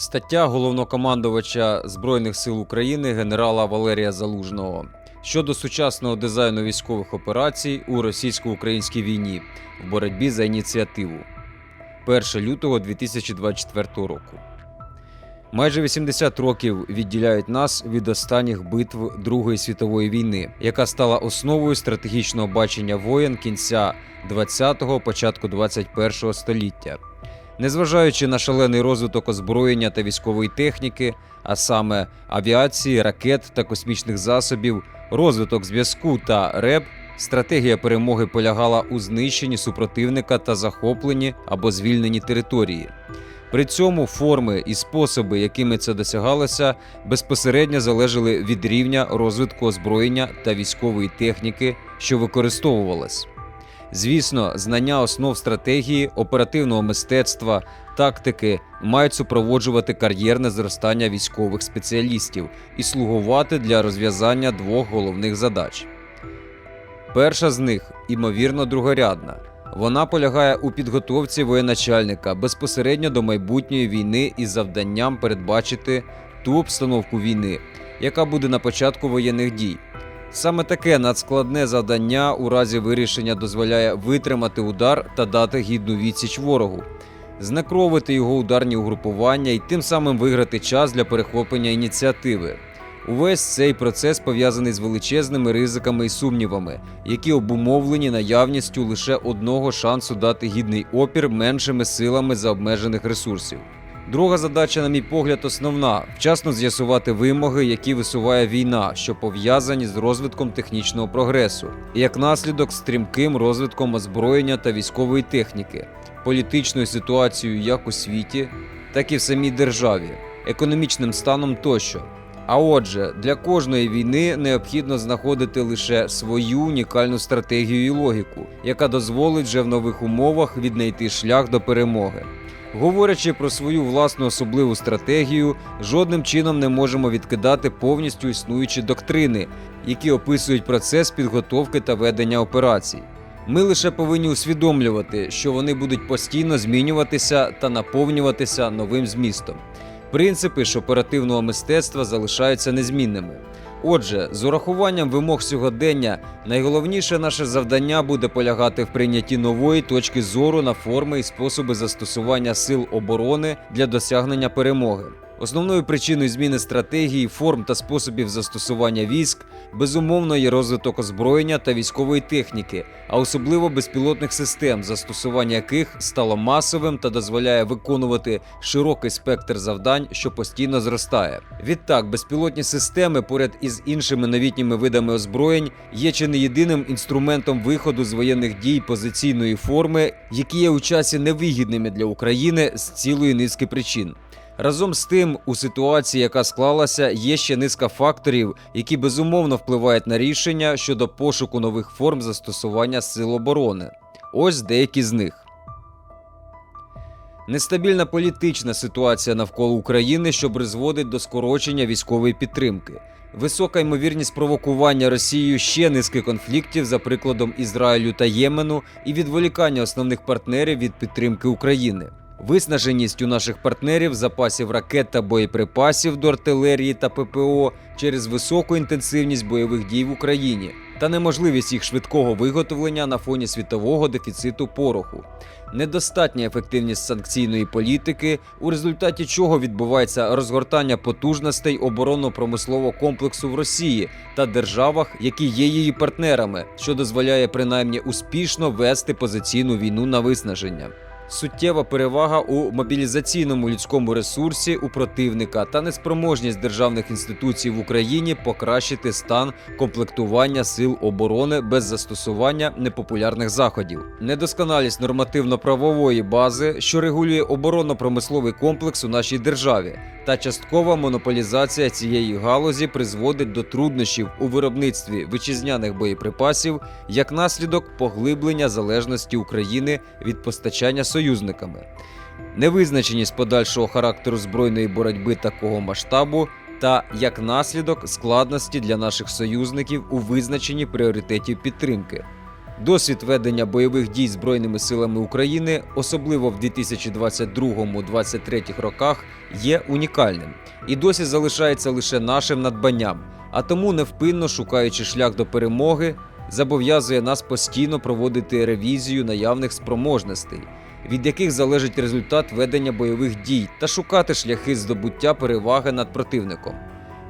Стаття головнокомандувача Збройних сил України генерала Валерія Залужного щодо сучасного дизайну військових операцій у російсько-українській війні в боротьбі за ініціативу 1 лютого 2024 року. Майже 80 років відділяють нас від останніх битв Другої світової війни, яка стала основою стратегічного бачення воєн кінця 20-го, початку 21-го століття. Незважаючи на шалений розвиток озброєння та військової техніки, а саме авіації, ракет та космічних засобів, розвиток зв'язку та РЕБ, стратегія перемоги полягала у знищенні супротивника та захопленні або звільненні території. При цьому форми і способи, якими це досягалося, безпосередньо залежали від рівня розвитку озброєння та військової техніки, що використовувалась. Звісно, знання основ стратегії, оперативного мистецтва, тактики мають супроводжувати кар'єрне зростання військових спеціалістів і слугувати для розв'язання двох головних задач. Перша з них, імовірно, другорядна. Вона полягає у підготовці воєначальника безпосередньо до майбутньої війни із завданням передбачити ту обстановку війни, яка буде на початку воєнних дій. Саме таке надскладне завдання у разі вирішення дозволяє витримати удар та дати гідну відсіч ворогу, знекровити його ударні угрупування і тим самим виграти час для перехоплення ініціативи. Увесь цей процес пов'язаний з величезними ризиками і сумнівами, які обумовлені наявністю лише одного шансу дати гідний опір меншими силами за обмежених ресурсів. Друга задача, на мій погляд, основна вчасно з'ясувати вимоги, які висуває війна, що пов'язані з розвитком технічного прогресу, і як наслідок стрімким розвитком озброєння та військової техніки, політичною ситуацією як у світі, так і в самій державі, економічним станом тощо. А отже, для кожної війни необхідно знаходити лише свою унікальну стратегію і логіку, яка дозволить вже в нових умовах віднайти шлях до перемоги. Говорячи про свою власну особливу стратегію, жодним чином не можемо відкидати повністю існуючі доктрини, які описують процес підготовки та ведення операцій. Ми лише повинні усвідомлювати, що вони будуть постійно змінюватися та наповнюватися новим змістом. Принципи ж оперативного мистецтва залишаються незмінними. Отже, з урахуванням вимог сьогодення, найголовніше наше завдання буде полягати в прийнятті нової точки зору на форми і способи застосування сил оборони для досягнення перемоги. Основною причиною зміни стратегії, форм та способів застосування військ безумовно є розвиток озброєння та військової техніки, а особливо безпілотних систем, застосування яких стало масовим та дозволяє виконувати широкий спектр завдань, що постійно зростає. Відтак, безпілотні системи, поряд із іншими новітніми видами озброєнь, є чи не єдиним інструментом виходу з воєнних дій позиційної форми, які є у часі невигідними для України з цілої низки причин. Разом з тим, у ситуації, яка склалася, є ще низка факторів, які безумовно впливають на рішення щодо пошуку нових форм застосування сил оборони. Ось деякі з них. Нестабільна політична ситуація навколо України, що призводить до скорочення військової підтримки. Висока ймовірність провокування Росією ще низки конфліктів, за прикладом Ізраїлю та Ємену, і відволікання основних партнерів від підтримки України. Виснаженість у наших партнерів запасів ракет та боєприпасів до артилерії та ППО через високу інтенсивність бойових дій в Україні та неможливість їх швидкого виготовлення на фоні світового дефіциту пороху. Недостатня ефективність санкційної політики, у результаті чого відбувається розгортання потужностей оборонно-промислового комплексу в Росії та державах, які є її партнерами, що дозволяє принаймні успішно вести позиційну війну на виснаження. Суттєва перевага у мобілізаційному людському ресурсі у противника та неспроможність державних інституцій в Україні покращити стан комплектування сил оборони без застосування непопулярних заходів, недосконалість нормативно-правової бази, що регулює оборонно-промисловий комплекс у нашій державі, та часткова монополізація цієї галузі призводить до труднощів у виробництві вітчизняних боєприпасів як наслідок поглиблення залежності України від постачання союзниками. Невизначеність подальшого характеру збройної боротьби такого масштабу та як наслідок складності для наших союзників у визначенні пріоритетів підтримки. Досвід ведення бойових дій Збройними силами України, особливо в 2022-2023 роках, є унікальним і досі залишається лише нашим надбанням. А тому, невпинно шукаючи шлях до перемоги, зобов'язує нас постійно проводити ревізію наявних спроможностей, від яких залежить результат ведення бойових дій, та шукати шляхи здобуття переваги над противником.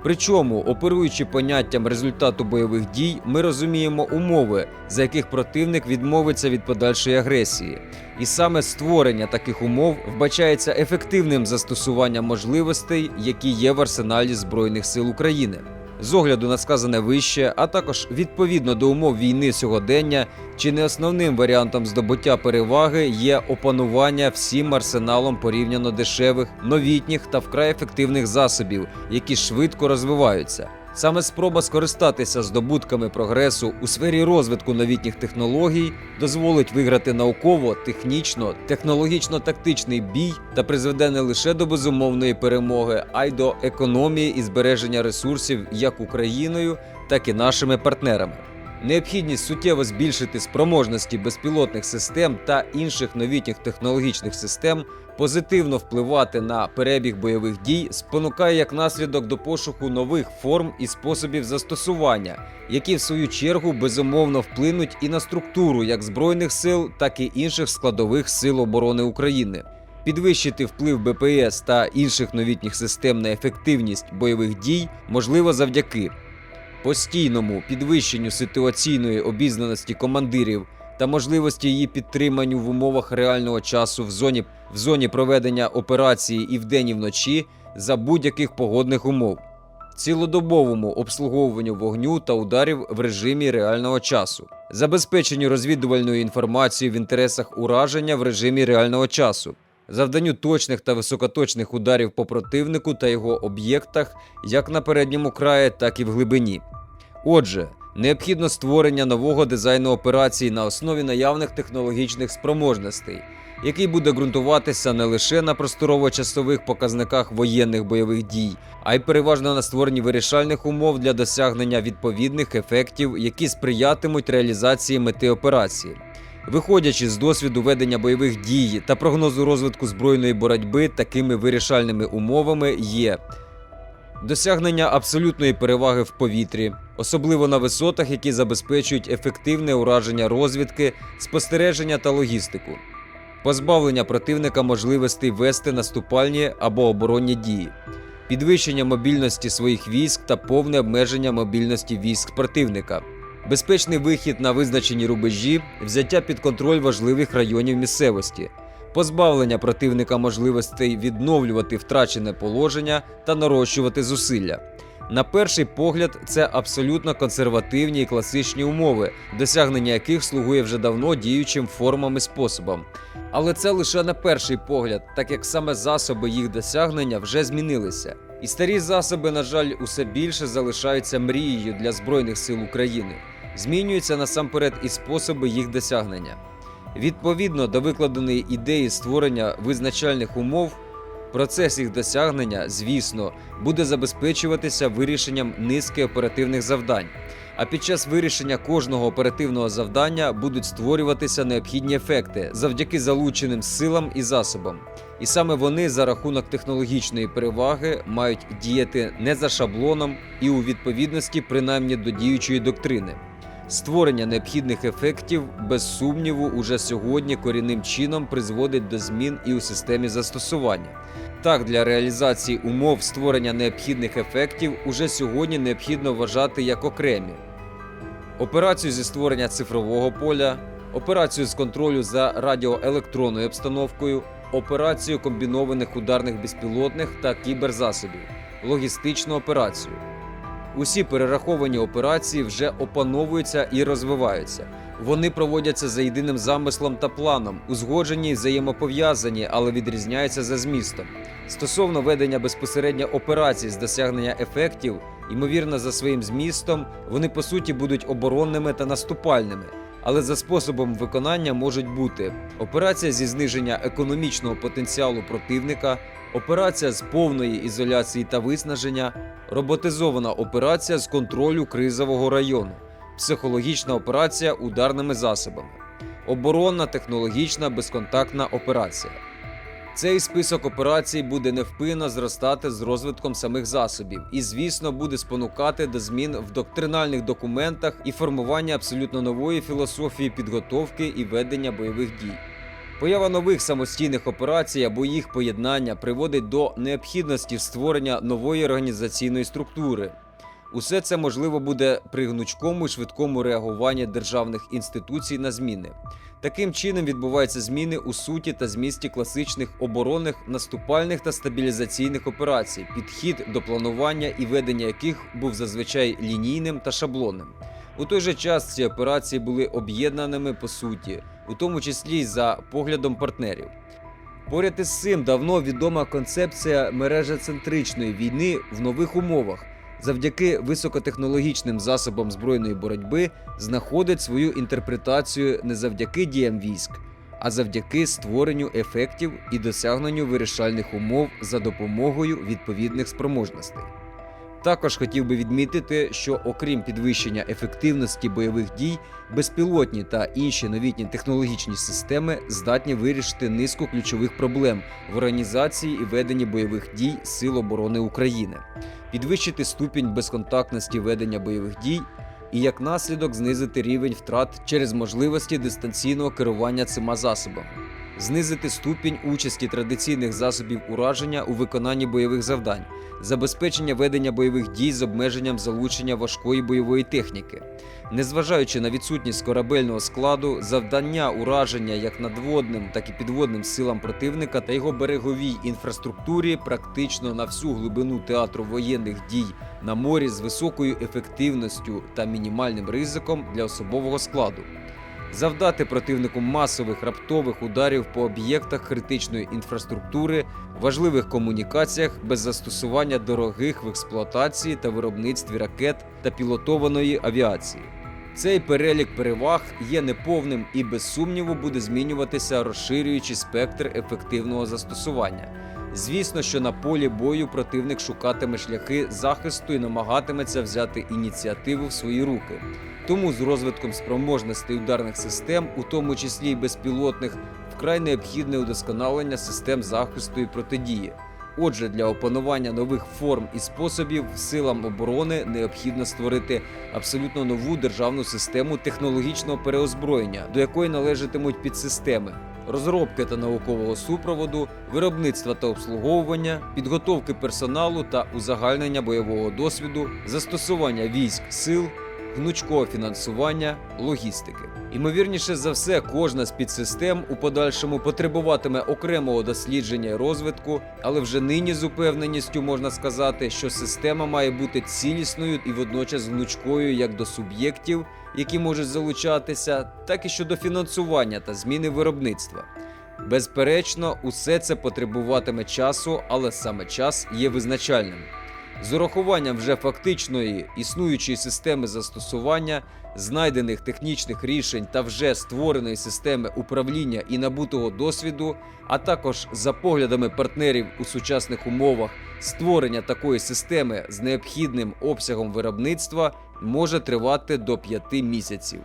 Причому, оперуючи поняттям результату бойових дій, ми розуміємо умови, за яких противник відмовиться від подальшої агресії. І саме створення таких умов вбачається ефективним застосуванням можливостей, які є в арсеналі Збройних сил України. З огляду на сказане вище, а також відповідно до умов війни сьогодення, чи не основним варіантом здобуття переваги є опанування всім арсеналом порівняно дешевих, новітніх та вкрай ефективних засобів, які швидко розвиваються. Саме спроба скористатися здобутками прогресу у сфері розвитку новітніх технологій дозволить виграти науково, технічно, технологічно-тактичний бій та призведе не лише до безумовної перемоги, а й до економії і збереження ресурсів як Україною, так і нашими партнерами. Необхідність суттєво збільшити спроможності безпілотних систем та інших новітніх технологічних систем позитивно впливати на перебіг бойових дій спонукає як наслідок до пошуку нових форм і способів застосування, які в свою чергу безумовно вплинуть і на структуру як збройних сил, так і інших складових сил оборони України. Підвищити вплив БПС та інших новітніх систем на ефективність бойових дій можливо завдяки постійному підвищенню ситуаційної обізнаності командирів та можливості її підтриманню в умовах реального часу в зоні, в зоні проведення операції і вдень і вночі за будь-яких погодних умов, цілодобовому обслуговуванню вогню та ударів в режимі реального часу, забезпеченню розвідувальною інформацією в інтересах ураження в режимі реального часу. Завданню точних та високоточних ударів по противнику та його об'єктах як на передньому краї, так і в глибині. Отже, необхідно створення нового дизайну операцій на основі наявних технологічних спроможностей, який буде ґрунтуватися не лише на просторово-часових показниках воєнних бойових дій, а й переважно на створенні вирішальних умов для досягнення відповідних ефектів, які сприятимуть реалізації мети операції. Виходячи з досвіду ведення бойових дій та прогнозу розвитку збройної боротьби, такими вирішальними умовами є досягнення абсолютної переваги в повітрі, особливо на висотах, які забезпечують ефективне ураження розвідки, спостереження та логістику, позбавлення противника можливостей вести наступальні або оборонні дії, підвищення мобільності своїх військ та повне обмеження мобільності військ противника. Безпечний вихід на визначені рубежі, взяття під контроль важливих районів місцевості, позбавлення противника можливостей відновлювати втрачене положення та нарощувати зусилля. На перший погляд, це абсолютно консервативні і класичні умови, досягнення яких слугує вже давно діючим формам і способам. Але це лише на перший погляд, так як саме засоби їх досягнення вже змінилися. І старі засоби, на жаль, усе більше залишаються мрією для Збройних сил України. Змінюються насамперед і способи їх досягнення. Відповідно до викладеної ідеї створення визначальних умов, процес їх досягнення, звісно, буде забезпечуватися вирішенням низки оперативних завдань. А під час вирішення кожного оперативного завдання будуть створюватися необхідні ефекти завдяки залученим силам і засобам. І саме вони за рахунок технологічної переваги мають діяти не за шаблоном і у відповідності принаймні до діючої доктрини. Створення необхідних ефектів, без сумніву, уже сьогодні корінним чином призводить до змін і у системі застосування. Так, для реалізації умов створення необхідних ефектів уже сьогодні необхідно вважати як окремі операцію зі створення цифрового поля, операцію з контролю за радіоелектронною обстановкою, операцію комбінованих ударних безпілотних та кіберзасобів, логістичну операцію. Усі перераховані операції вже опановуються і розвиваються. Вони проводяться за єдиним замислом та планом, узгоджені й взаємопов'язані, але відрізняються за змістом. Стосовно ведення безпосередньо операцій з досягнення ефектів, ймовірно, за своїм змістом, вони по суті будуть оборонними та наступальними. Але за способом виконання можуть бути операція зі зниження економічного потенціалу противника, операція з повної ізоляції та виснаження, роботизована операція з контролю кризового району, психологічна операція ударними засобами, оборонна технологічна безконтактна операція. Цей список операцій буде невпинно зростати з розвитком самих засобів і, звісно, буде спонукати до змін в доктринальних документах і формування абсолютно нової філософії підготовки і ведення бойових дій. Поява нових самостійних операцій або їх поєднання приводить до необхідності створення нової організаційної структури. Усе це можливо буде при гнучкому і швидкому реагуванні державних інституцій на зміни. Таким чином відбуваються зміни у суті та змісті класичних оборонних, наступальних та стабілізаційних операцій, підхід до планування і ведення яких був зазвичай лінійним та шаблонним. У той же час ці операції були об'єднаними по суті, у тому числі й за поглядом партнерів. Поряд із цим давно відома концепція мережецентричної війни в нових умовах, завдяки високотехнологічним засобам збройної боротьби, знаходить свою інтерпретацію не завдяки діям військ, а завдяки створенню ефектів і досягненню вирішальних умов за допомогою відповідних спроможностей. Також хотів би відмітити, що окрім підвищення ефективності бойових дій, безпілотні та інші новітні технологічні системи здатні вирішити низку ключових проблем в організації і веденні бойових дій Сил оборони України, підвищити ступінь безконтактності ведення бойових дій і як наслідок знизити рівень втрат через можливості дистанційного керування цими засобами. Знизити ступінь участі традиційних засобів ураження у виконанні бойових завдань, забезпечення ведення бойових дій з обмеженням залучення важкої бойової техніки. Незважаючи на відсутність корабельного складу, завдання ураження як надводним, так і підводним силам противника та його береговій інфраструктурі практично на всю глибину театру воєнних дій на морі з високою ефективністю та мінімальним ризиком для особового складу. Завдати противнику масових раптових ударів по об'єктах критичної інфраструктури, важливих комунікаціях без застосування дорогих в експлуатації та виробництві ракет та пілотованої авіації. Цей перелік переваг є неповним і без сумніву буде змінюватися, розширюючи спектр ефективного застосування. Звісно, що на полі бою противник шукатиме шляхи захисту і намагатиметься взяти ініціативу в свої руки. Тому з розвитком спроможностей ударних систем, у тому числі й безпілотних, вкрай необхідне удосконалення систем захисту і протидії. Отже, для опанування нових форм і способів силам оборони необхідно створити абсолютно нову державну систему технологічного переозброєння, до якої належатимуть підсистеми розробки та наукового супроводу, виробництва та обслуговування, підготовки персоналу та узагальнення бойового досвіду, застосування військ сил, гнучкого фінансування, логістики. Імовірніше за все, кожна з підсистем у подальшому потребуватиме окремого дослідження і розвитку, але вже нині з упевненістю можна сказати, що система має бути цілісною і водночас гнучкою як до суб'єктів, які можуть залучатися, так і щодо фінансування та зміни виробництва. Безперечно, усе це потребуватиме часу, але саме час є визначальним. З урахуванням вже фактичної існуючої системи застосування, знайдених технічних рішень та вже створеної системи управління і набутого досвіду, а також за поглядами партнерів у сучасних умовах, створення такої системи з необхідним обсягом виробництва може тривати до 5 місяців.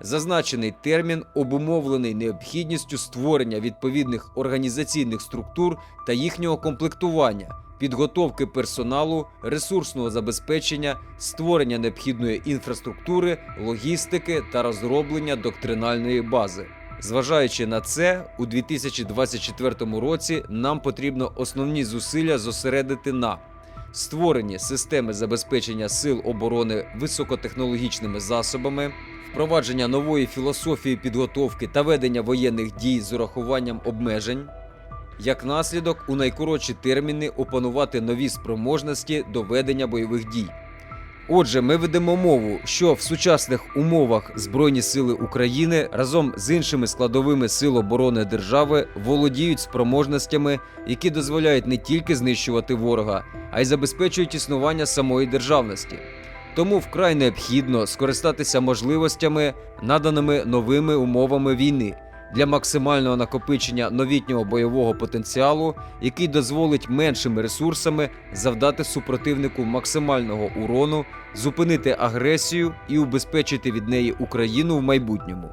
Зазначений термін обумовлений необхідністю створення відповідних організаційних структур та їхнього комплектування, підготовки персоналу, ресурсного забезпечення, створення необхідної інфраструктури, логістики та розроблення доктринальної бази. Зважаючи на це, у 2024 році нам потрібно основні зусилля зосередити на створенні системи забезпечення сил оборони високотехнологічними засобами, впровадження нової філософії підготовки та ведення воєнних дій з урахуванням обмежень, як наслідок, у найкоротші терміни опанувати нові спроможності до ведення бойових дій. Отже, ми ведемо мову, що в сучасних умовах Збройні сили України разом з іншими складовими сил оборони держави володіють спроможностями, які дозволяють не тільки знищувати ворога, а й забезпечують існування самої державності. Тому вкрай необхідно скористатися можливостями, наданими новими умовами війни, для максимального накопичення новітнього бойового потенціалу, який дозволить меншими ресурсами завдати супротивнику максимального урону, зупинити агресію і убезпечити від неї Україну в майбутньому.